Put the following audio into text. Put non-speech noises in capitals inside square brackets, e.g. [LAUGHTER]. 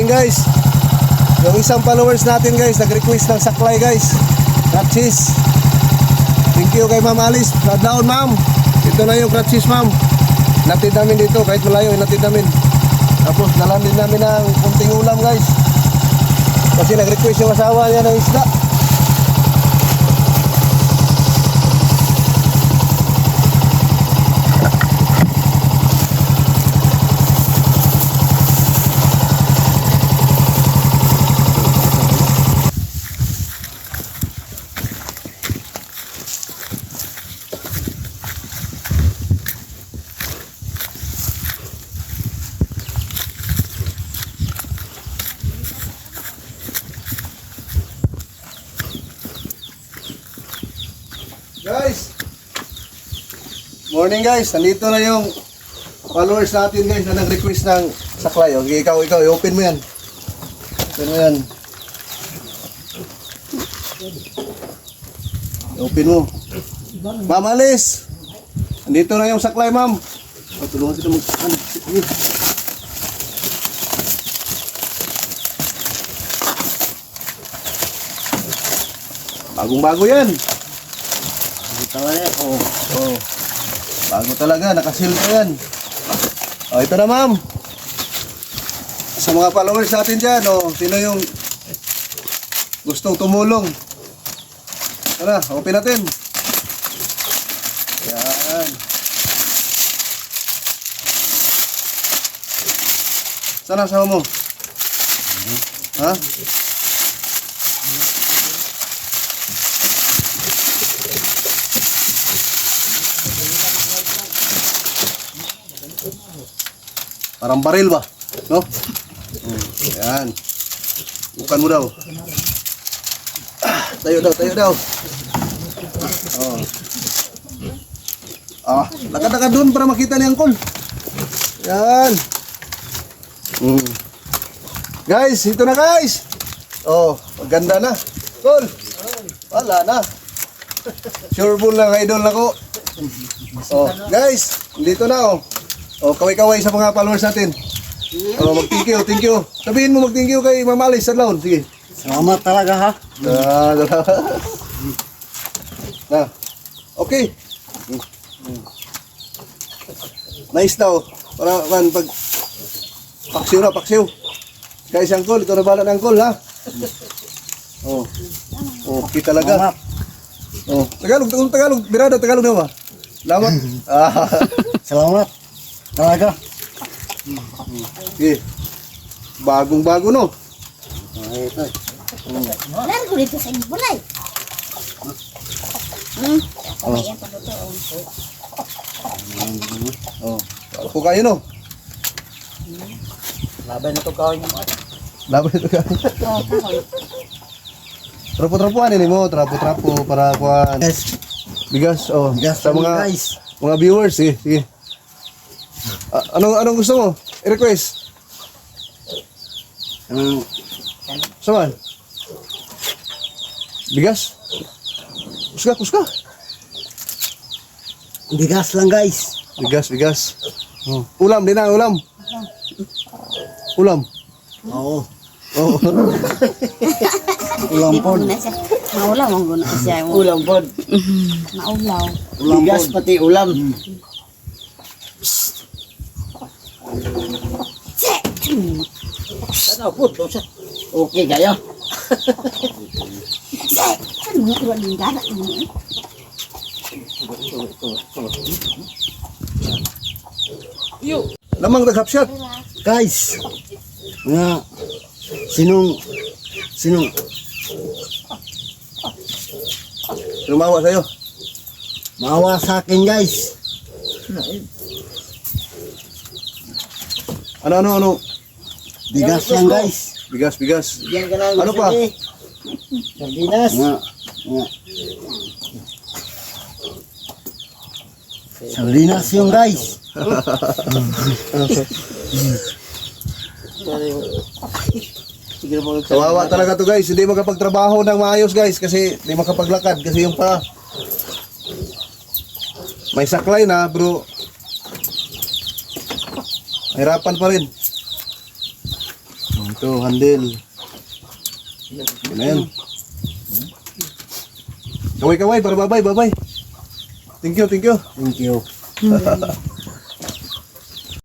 guys. Yung isang followers natin guys, nag-request ng saklay guys. Ratchis. Thank you kay Ma'am Alice. Down ma'am. Ito na yung ratchis ma'am. Natid namin dito kahit malayo, natid namin. Tapos dalan din namin ng kunting ulam guys. Kasi nag-request yung asawa niya ng isda. Guys! Morning guys, nandito na yung followers natin guys na nag-request ng saklay. Okay, ikaw, ikaw, i-open mo yan. Open mo yan. I-open mo. Ma'am Alice! Nandito na yung saklay, ma'am. Oh, tulungan kita mag... ano. Bagong-bago yan. Talaga, oh. Oh. Bago talaga, nakasil pa yan. Oh, ito na ma'am. Sa mga followers natin dyan, oh, sino yung gustong tumulong? Tara, open natin. Yan. Sana sama mo? Ha? Parang baril ba? No? Hmm, Yan. Bukan mo daw. Tayo daw, tayo daw. Oh. Ah, lakad-lakad doon para makita ni Angkol. Yan. Hmm. Guys, ito na guys. Oh, maganda na. Tol. Wala na. Sure bull lang idol ako. Oh, guys, dito na oh. Oh, kaway-kaway sa mga followers natin. Oh, mag-thank you, thank you. Sabihin mo mag-thank you kay Ma'am Alice sa laon. Sige. Salamat talaga ha. Ah, na. [LAUGHS] Okay. Nice daw. Para man pag paksiw na, paksiw. Guys, angkol, ito na bala ng angkol, ha? Oh. Okay talaga. Salamat. Oh, Tagalog, Tagalog, Tagalog. Birada, Tagalog na ba? Lamat. [LAUGHS] ah, Salamat. Talaga. sige. Bagong-bago, no? Ay, ito. Dito sa. Hmm. Oh. Ayan. Oh. Ako kayo, no? Laban na to kawin mo. Laban ito ka. Oh. [LAUGHS] Trapo-trapuan ini mo, trapo-trapo para kuan. Guys, Bigas, oh. gas sa mga guys. mga viewers, sige, sige. Ah, anong anong gusto mo? I-request. Anong Saan? Bigas? Kuska, kuska. bigas lang guys. Bigas, bigas. Oh. Ulam, din na, ulam. Ulam. Oo. Oh. [LAUGHS] Ulam po. po na siya. Maulaw ang guna siya. Ulam po. Maulaw. Ulam bigas pati ulam. Ano po? Okay kayo. Saan mo nag-half Guys, mga sinong sinong Lumawa sa'yo. maawa sa akin guys. Ano, ano, ano? Bigas lang guys. Bigas, bigas. Bigyan ka lang. Ano pa? Sardinas. Nga. Nga. Sardinas yung guys. Kawawa talaga to guys. Hindi makapagtrabaho ng maayos guys kasi hindi makapaglakad kasi yung pa may saklay na bro. Hirapan pa rin. Ito, handle. Yan na yan. Kaway, kaway, para babay, babay. Thank you, thank you. Thank you. [LAUGHS]